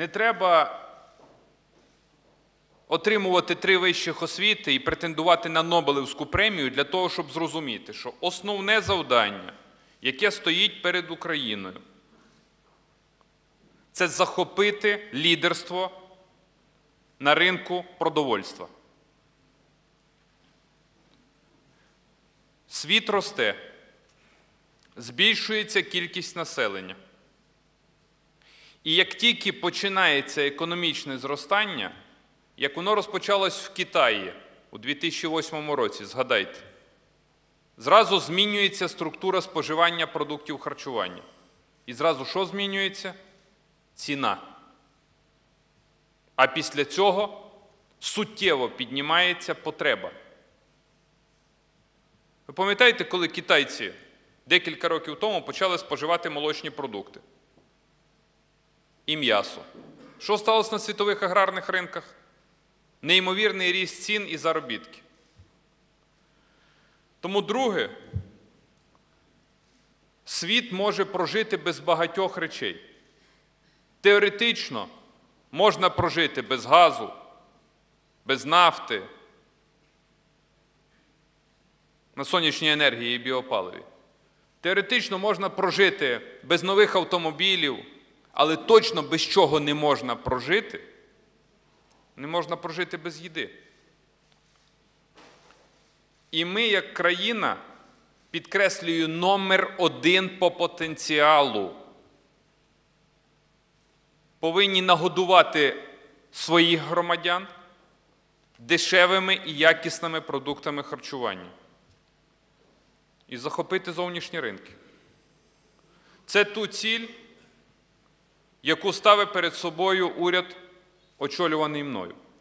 Не треба отримувати три вищих освіти і претендувати на Нобелівську премію для того, щоб зрозуміти, що основне завдання, яке стоїть перед Україною, це захопити лідерство на ринку продовольства. Світ росте, збільшується кількість населення. І як тільки починається економічне зростання, як воно розпочалось в Китаї у 2008 році, згадайте, зразу змінюється структура споживання продуктів харчування. І зразу що змінюється? Ціна. А після цього суттєво піднімається потреба. Ви пам'ятаєте, коли китайці декілька років тому почали споживати молочні продукти і м'ясо? Що сталося на світових аграрних ринках? Неймовірний ріст цін і заробітки. Тому, друге, світ може прожити без багатьох речей. Теоретично можна прожити без газу, без нафти, на сонячній енергії і біопаливі. Теоретично можна прожити без нових автомобілів, але точно без чого не можна прожити. Не можна прожити без їди. І ми, як країна, підкреслюю, номер один по потенціалу. Повинні нагодувати своїх громадян дешевими і якісними продуктами харчування і захопити зовнішні ринки. Це ту ціль, яку ставить перед собою уряд, очолюваний мною.